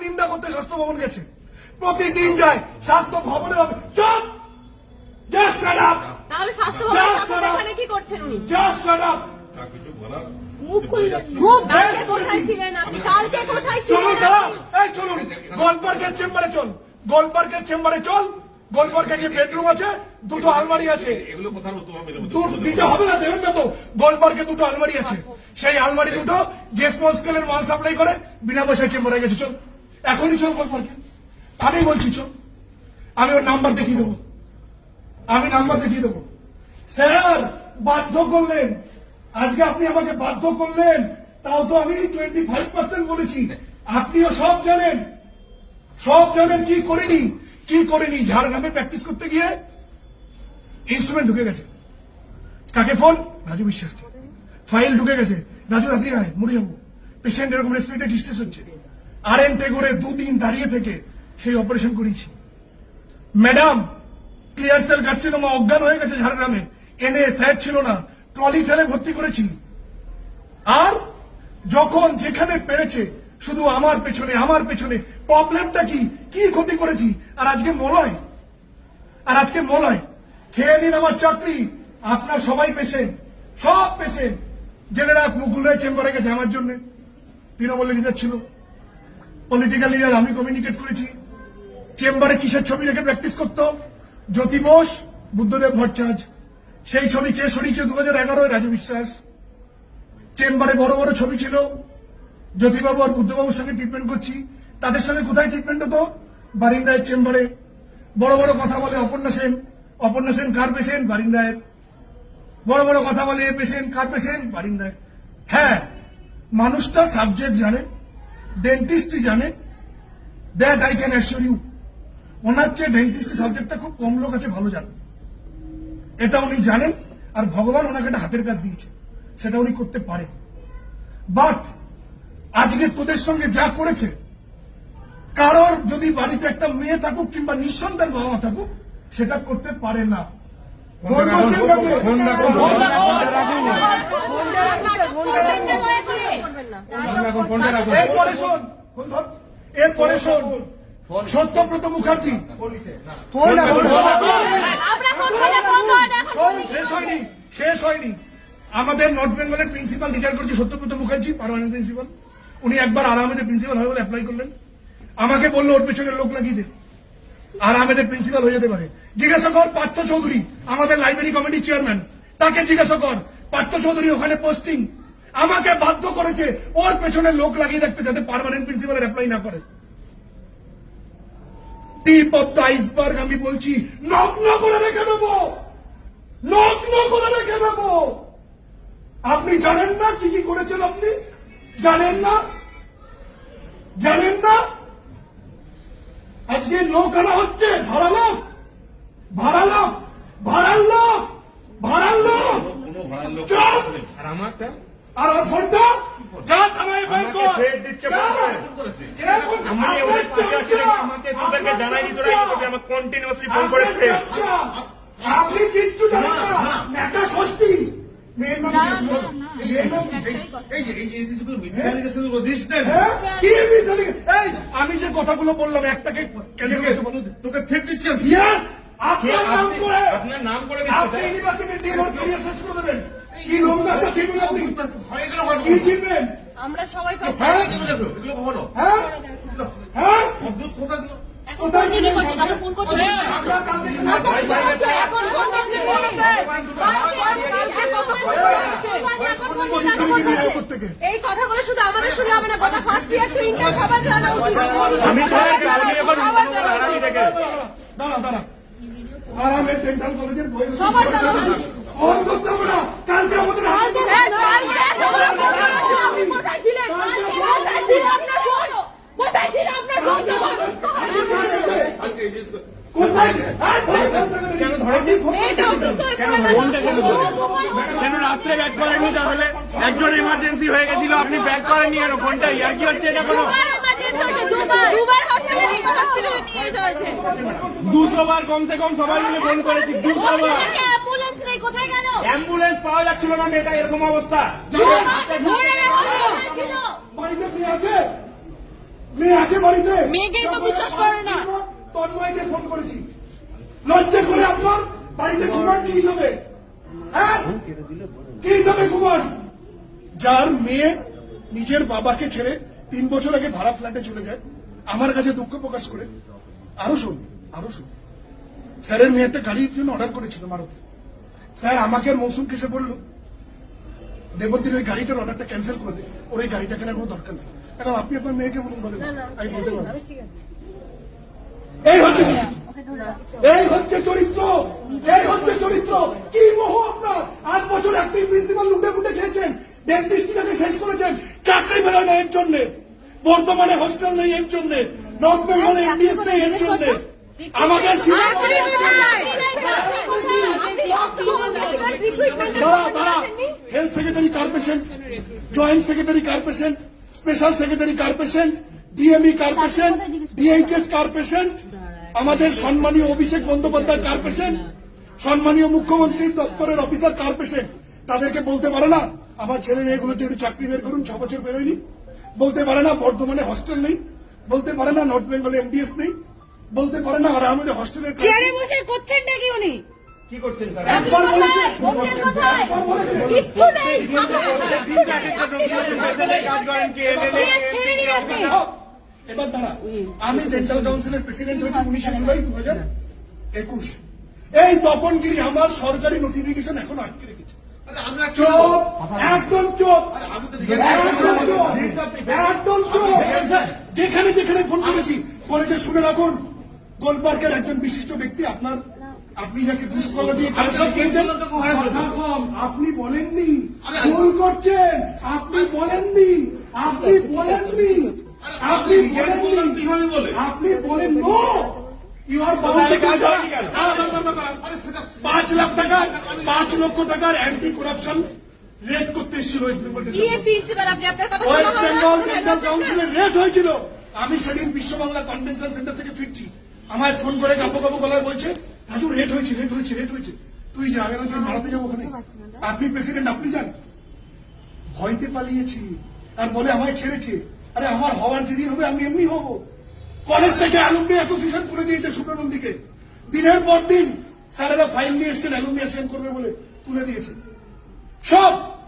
নিন্দা করতে স্বাস্থ্য ভবন গেছে। প্রতিদিন যায় স্বাস্থ্য ভবনে হবে। চুপ! তাহলে স্বাস্থ্য এখানে কি করছেন উনি? জাস্ট শাট আপ গোলপার্কের চেম্বারে চল। গোলপার্কের চেম্বারে চল। গোলপার্কে যে বেডরুম আছে দুটো আলমারি আছে। এগুলো কোথাও দিতে হবে না দেবেন না তো। গোলপার্কে দুটো আলমারি আছে। সেই আলমারি দুটো যে স্মল স্কেলের মাল সাপ্লাই করে বিনা পয়সায় চেম্বারে গেছে। চল। এখনই চল গোলপার্কে আমি বলছি, চল। আমি ওর নাম্বার দেখিয়ে দেবো। আমি নাম্বার দেখিয়ে দেবো। স্যার, বাধ্য করলেন। আজকে আপনি আমাকে বাধ্য করলেন। তাও তো আমি টোয়েন্টি ফাইভ পার্সেন্ট বলেছি। আপনিও সব জানেন। সব জানেন কি করিনি কি করিনি। ঝাড়গ্রামে প্র্যাকটিস করতে গিয়ে ইনস্ট্রুমেন্ট ঢুকে গেছে। কাকে ফোন রাজু বিশ্বাসকে। ফাইল ঢুকে গেছে। রাজু রাত্রি আয়, মরে যাব। পেশেন্ট এরকম রেসপিরেটরি ডিস্ট্রেস হচ্ছে। আর এন করে দুদিন দাঁড়িয়ে থেকে সেই অপারেশন করেছি। ম্যাডাম ক্লিয়ার সেল কার্সিনোমা অজ্ঞান হয়ে গেছে ঝাড়গ্রামে। এনে স্যার ছিল না ট্রলি ঠেলে ভর্তি করেছি। আর যখন যেখানে পেরেছে, শুধু আমার পেছনে আমার পেছনে প্রবলেমটা কি? কি ক্ষতি করেছি? আর আজকে মলয়। আর আজকে মলয়। খেয়ে নিন আমার চাকরি। আপনার সবাই পেশেন্ট সব পেশেন্ট জেনে রাখ মুকুল রায় চেম্বারে গেছে আমার জন্য। তৃণমূলের লিডার ছিল। পলিটিক্যাল লিডার আমি কমিউনিকেট করেছি। চেম্বারে কিসের ছবি রেখে প্র্যাকটিস করতো? জ্যোতি বোস বুদ্ধদেব ভট্টাচার্য। সেই ছবি কে সরিয়েছে দু হাজার এগারোয় রাজু বিশ্বাস। চেম্বারে বড় বড় ছবি ছিল। জ্যোতিবাবু আর বুদ্ধবাবুর সঙ্গে ট্রিটমেন্ট করছি। তাদের সঙ্গে কোথায় ট্রিটমেন্ট হতো? বারিন্দায়ের চেম্বারে বড় বড় কথা বলে অপর্ণা সেন। অপর্ণা সেন কার পেশেন্ট? বারিন্দায়ের বড় বড় কথা বলে এ পেশেন্ট কার পেশেন্ট? বারিন্দায় হ্যাঁ মানুষটা সাবজেক্ট জানে। ডেন্টিস্টই জানে that I can assure you ওনার চেয়ে ডেন্টিস্ট সাবজেক্টটা খুব কম লোক আছে ভালো জানেন এটা উনি জানেন আর ভগবান ওনাকে একটা হাতের কাজ দিয়েছে সেটা উনি করতে পারেন বাট আজকে তোদের সঙ্গে যা করেছে কারোর যদি বাড়িতে একটা মেয়ে থাকুক কিংবা নিঃসন্তান বাবা মা থাকুক সেটা করতে পারে না ফোন করছেন কাকে? করবেন না। এরপরে শোন ফোন ধর। এরপরে শোন। সত্যব্রত মুখার্জি। শেষ হয়নি শেষ হয়নি। আমাদের নর্থ বেঙ্গলের প্রিন্সিপাল রিটায়ার করছে সত্যব্রত মুখার্জি পারমানেন্ট প্রিন্সিপাল উনি একবার আর আহমেদের প্রিন্সিপাল হবে বলে অ্যাপ্লাই করলেন। আমাকে বলল ওর পেছনে লোক লাগিয়ে দে। আর আহমেদের প্রিন্সিপাল হয়ে যেতে পারে। জিজ্ঞাসা কর পার্থ চৌধুরী আমাদের লাইব্রেরি কমিটির চেয়ারম্যান তাকে জিজ্ঞাসা কর পার্থ চৌধুরী ওখানে পোস্টিং আমাকে বাধ্য করেছে ওর পেছনে লোক লাগিয়ে রাখতে যাতে পার্মানেন্ট প্রিন্সিপালের অ্যাপ্লাই না করে। টিপ অফ দ্য আইসবার্গ আমি বলছি নগ্ন করে রেখে দেবো। নগ্ন করে রেখে দেবো। আপনি জানেন না কি কি করেছেন আপনি? জানেন না? জানেন না? আজকে লোক আনা হচ্ছে ভাড়া লোক ভাড়া লোক ভাড়ার লোক ভাড়ার লোক। ভাড়ার লোক! আর আমারটা আর ওর ফোনটা যা থানায় বের কর আমি ওদের পাশে আছি আমাকে তোদেরকে জানাই দিত চর্চা। না আমাকে কন্টিনিউয়াসলি ফোন করে আপনার আপনি কিচ্ছু জানেন না নেতা ষষ্ঠী মেয়ের নাম কি? মেয়ের নাম কি? এই যে। হ্যাঁ? আমি কথাগুলো বললাম একটাকে কেন তোকে থ্রেট দিচ্ছি আপনার নাম করে আপনার নাম করে আপনি ইউনিভার্সিটির শেষ করে দেবেন। কি আপনি হয়ে গেল কি আমরা সবাই কথা হ্যাঁ এগুলো কখনো। হ্যাঁ? হ্যাঁ? অদ্ভুত কথা। এই কথাগুলো শুধু আমাদের শুনে হবে না। গোটা ফার্স্ট ইয়ার টু ইন্টার সবার জানা উচিত আমি। দেখে দাঁড়া দাঁড়া আরামে ডেন্টাল কলেজের বই না কালকে আমাদের কেন রাত্রে ব্যাক করেননি তাহলে? একজন ইমার্জেন্সি হয়ে গেছিল আপনি ব্যাক করেননি কেন ফোনটা ইয়ার কি হচ্ছে এটা কোনো দুবার emergency হয়েছে, দুবার দুবার হসপিটালে হসপিটালে নিয়ে যেতে হয়েছে। দুশো বার কমসে কম সবাই মিলে ফোন করেছি অ্যাম্বুলেন্স পাওয়া যাচ্ছিল না মেয়েটা এরকম অবস্থা। বাড়িতে কি আছে? মেয়ে আছে বাড়িতে? মেয়েকেই তো বিশ্বাস করে না। তন্ময়কে ফোন করেছি। লজ্জা করে আপনার বাড়িতে ঘুমান কি হিসাবে? হ্যাঁ? কি হিসাবে ঘুমান? যার মেয়ে নিজের বাবাকে ছেড়ে তিন বছর আগে ভাড়া ফ্ল্যাটে চলে যায়। আমার কাছে দুঃখ প্রকাশ করে। আরও শুন আরও শুন স্যারের মেয়ে একটা গাড়ির জন্য অর্ডার করেছিল মারুতি। স্যার আমাকে আর মৌসুমকে এসে বলল দেবন্তীর ওই গাড়িটার অর্ডারটা ক্যান্সেল করে দে। ওর ওই গাড়িটা কেনার কোনো দরকার নেই। কারণ আপনি আপনার মেয়েকে বলুন বলেন আমি বলতে পারব। এই হচ্ছে চরিত্র। এই হচ্ছে চরিত্র। এই হচ্ছে চরিত্র। কি মোহ আপনার। আট বছর একটি প্রিন্সিপাল লুটে ফুটে খেয়েছেন ডেন্টিস্টটাকে শেষ করেছেন। চাকরি এর জন্য। বর্তমানে হোস্টেল নেই এর জন্য নর্থ বেঙ্গলে এমবিএস নেই এর জন্য। আমাদের দাঁড়া দাঁড়া। হেলথ সেক্রেটারি কার পেশেন্ট জয়েন্ট সেক্রেটারি কার পেশেন্ট স্পেশাল সেক্রেটারি কার পেশেন্ট ডিএমই কার পেশেন্ট ডিএইচএস কার পেশেন্ট আমাদের সম্মানীয় অভিষেক বন্দ্যোপাধ্যায় কার পেশেন্ট সম্মানীয় মুখ্যমন্ত্রীর দপ্তরের অফিসার কার পেশেন্ট তাদেরকে বলতে পারে না আমার ছেলে মেয়েগুলোতে একটু চাকরি বের করুন ছ বছর বেরোয়নি। বলতে পারে না বর্ধমানে হস্টেল নেই বলতে পারে না নর্থ বেঙ্গলে এমডিএস নেই বলতে পারে না আর আমাদের হস্টেলের চেয়ারে বসে করছেন নাকি উনি? কি করছেন স্যার? একবার বলেছে বসেন কোথায়? কিচ্ছু নেই ফাঁকা। দিন এক একটা ডকুমেন্টেশন পেছনে কাজ করেন কি? এমএলএ ছেড়ে দিন আপনি। এবার দাঁড়া আমি ডেন্টাল কাউন্সিলের প্রেসিডেন্ট হয়েছি উনিশে জুলাই দু হাজার একুশ। এই তপনগিরি আমার সরকারি নোটিফিকেশন এখন আটকে রেখেছে। আমরা চোপ একদম চোপ আরে আমি তো একদম চোপ একদম চোপ যেখানে যেখানে ফোন করেছি বলেছে শুনে রাখুন গোলপার্কের একজন বিশিষ্ট ব্যক্তি আপনার আপনি যাকে দুষ্কলা দিয়ে কম আপনি বলেননি ভুল করছেন আপনি বলেননি আপনি বলেননি আপনি বলেননি আপনি বলেন নো পাঁচ লাখ টাকার পাঁচ লক্ষ টাকার অ্যান্টি করাপশন রেড করতে এসেছিল ওয়েস্ট বেঙ্গল ডেন্টাল কাউন্সিলের রেট হয়েছিল। আমি সেদিন বিশ্ব বাংলা কনভেনশন সেন্টার থেকে ফিরছি। আমায় ফোন করে কাপো কাপো গলায় বলছে রাজু রেট হয়েছে রেট হয়েছে রেট হয়েছে। তুই যা আমি তোর মারাতে যাব ওখানে। আপনি প্রেসিডেন্ট আপনি যান। ভয়তে পালিয়েছি। আর বলে আমায় ছেড়েছে। আরে আমার হওয়ার যেদিন হবে আমি এমনি হব। কলেজ থেকে অ্যালুমনি অ্যাসোসিয়েশন তুলে দিয়েছে সুব্রনন্দীকে দিনের পর দিন স্যারেরা ফাইল নিয়ে এসছেন অ্যালুমনি অ্যাসোসিয়েশন করবে বলে তুলে দিয়েছে। সব